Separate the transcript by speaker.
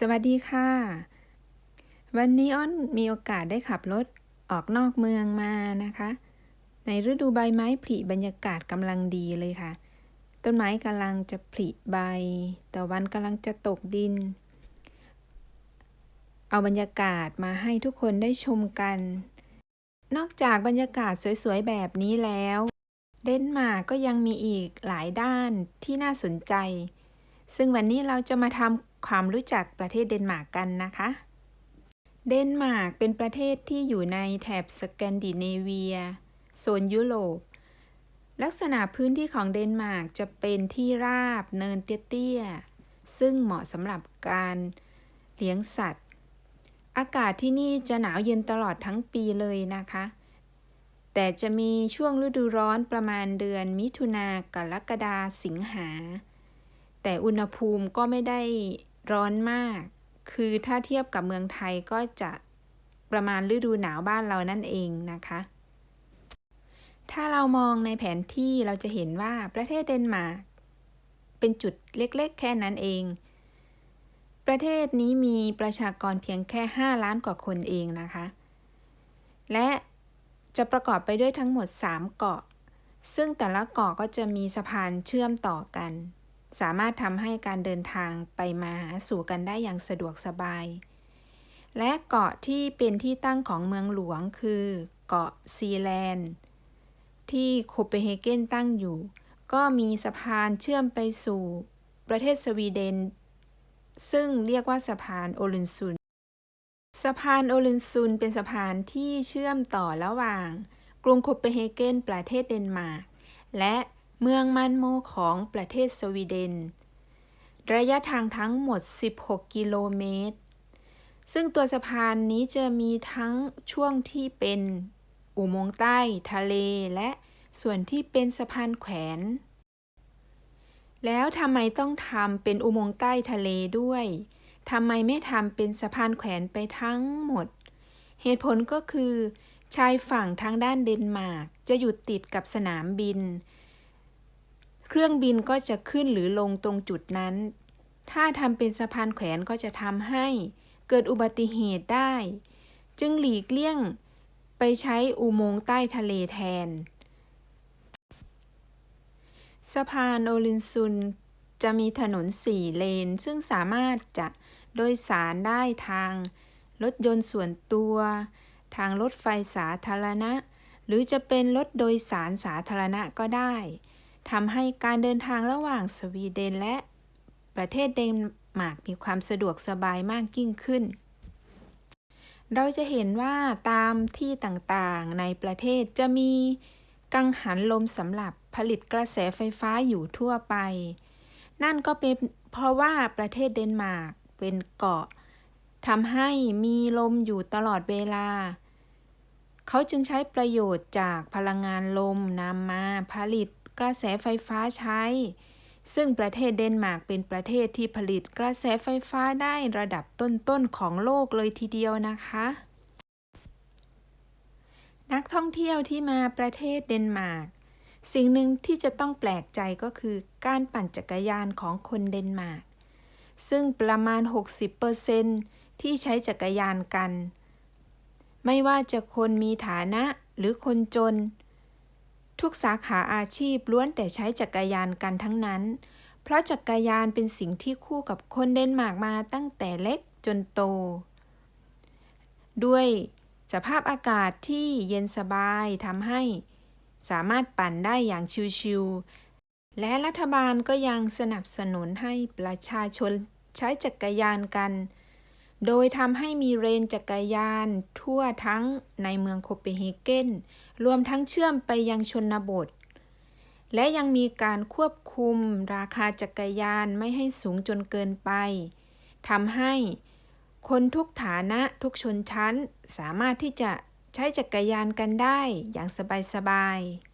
Speaker 1: สวัสดีค่ะ วันนี้อ้อนมีโอกาสได้ขับรถออกนอกเมืองมานะคะ ในฤดูใบไม้ผลิบรรยากาศกำลังดีเลยค่ะ ต้นไม้กำลังจะผลิใบตะวันกำลังจะตกดิน เอาบรรยากาศมาให้ทุกคนได้ชมกัน นอกจากบรรยากาศสวยๆแบบนี้แล้ว เดนมาร์กก็ยังมีอีกหลายด้านที่น่าสนใจ ซึ่งวันนี้เราจะมาทำ ความรู้จักประเทศเดนมาร์กกันนะคะ เดนมาร์กเป็นประเทศที่อยู่ในแถบสแกนดิเนเวีย โซนยุโรป ลักษณะพื้นที่ของเดนมาร์กจะเป็นที่ราบเนินเตี้ยๆ ซึ่งเหมาะสำหรับการเลี้ยงสัตว์ อากาศที่นี่จะหนาวเย็นตลอดทั้งปีเลยนะคะแต่จะมีช่วงฤดูร้อนประมาณเดือนมิถุนากรกฎาสิงหา แต่อุณหภูมิก็ไม่ได้ ร้อนมาก คือถ้าเทียบกับเมืองไทยก็จะประมาณฤดูหนาวบ้านเรานั่นเองนะคะ ถ้าเรามองในแผนที่เราจะเห็นว่าประเทศเดนมาร์กเป็นจุดเล็กๆ แค่นั้นเอง ประเทศนี้มีประชากรเพียงแค่ 5 ล้านกว่าคนเองนะคะ และจะประกอบไปด้วยทั้งหมด 3 เกาะ ซึ่งแต่ละเกาะก็จะมีสะพานเชื่อมต่อกัน สามารถทำให้การเดินทางไปมาสู่กันได้อย่างสะดวกสบาย และเกาะที่เป็นที่ตั้งของเมืองหลวงคือเกาะซีแลนด์ ที่โคเปนเฮเกนตั้งอยู่ ก็มีสะพานเชื่อมไปสู่ประเทศสวีเดน ซึ่งเรียกว่าสะพานโอลุนซุน สะพานโอลุนซุนเป็นสะพานที่เชื่อมต่อระหว่างกรุงโคเปนเฮเกนประเทศเดนมาร์กและ เมืองมันโมของประเทศสวีเดน ระยะทางทั้งหมด 16 กิโลเมตร ซึ่งตัวสะพานนี้จะมีทั้งช่วงที่เป็นอุโมงค์ใต้ทะเลและส่วนที่เป็นสะพานแขวน แล้วทำไมต้องทำเป็นอุโมงค์ใต้ทะเลด้วย ทำไมไม่ทำเป็นสะพานแขวนไปทั้งหมด เหตุผลก็คือ ชายฝั่งทางด้านเดนมาร์กจะอยู่ติดกับสนามบิน เครื่องบินก็จะขึ้นหรือลงตรงจุดนั้น ถ้าทำเป็นสะพานแขวนก็จะทำให้เกิดอุบัติเหตุได้ จึงหลีกเลี่ยงไปใช้อุโมงค์ใต้ทะเลแทน สะพานโอลินซุนจะมีถนนสี่เลน ซึ่งสามารถจะโดยสารได้ทาง รถยนต์ส่วนตัว ทางรถไฟสาธารณะ หรือจะเป็นรถโดยสารสาธารณะก็ได้ ทำให้การเดินทางระหว่างสวีเดนและประเทศเดนมาร์กมีความสะดวกสบายมากยิ่งขึ้น เราจะเห็นว่าตามที่ต่างๆในประเทศจะมีกังหันลมสำหรับผลิตกระแสไฟฟ้าอยู่ทั่วไป นั่นก็เป็นเพราะว่าประเทศเดนมาร์กเป็นเกาะทำให้มีลมอยู่ตลอดเวลา เขาจึงใช้ประโยชน์จากพลังงานลมนำมาผลิต กระแสไฟฟ้าใช้ ซึ่งประเทศเดนมาร์กเป็นประเทศที่ผลิตกระแสไฟฟ้าได้ระดับต้นๆของโลกเลยทีเดียวนะคะ นักท่องเที่ยวที่มาประเทศเดนมาร์กสิ่งหนึ่งที่จะต้องแปลกใจก็คือการปั่นจักรยานของคนเดนมาร์กซึ่งประมาณ 60%ที่ใช้จักรยานกัน ไม่ว่าจะคนมีฐานะหรือคนจน ทุกสาขาอาชีพล้วนแต่ใช้จักรยานกันทั้งนั้น เพราะจักรยานเป็นสิ่งที่คู่กับคนเดนมาร์กมาตั้งแต่เล็กจนโต ด้วยสภาพอากาศที่เย็นสบายทำให้สามารถปั่นได้อย่างชิวๆ และรัฐบาลก็ยังสนับสนุนให้ประชาชนใช้จักรยานกัน โดยทำให้มีเรนจักรยาน ทั่วทั้งในเมืองโคเปนเฮเกนรวมทั้งเชื่อมไปยังชนบท และยังมีการควบคุมราคาจักรยานไม่ให้สูงจนเกินไปทำให้คนทุกฐานะทุกชนชั้นสามารถที่จะใช้จักรยานกันได้อย่างสบายๆ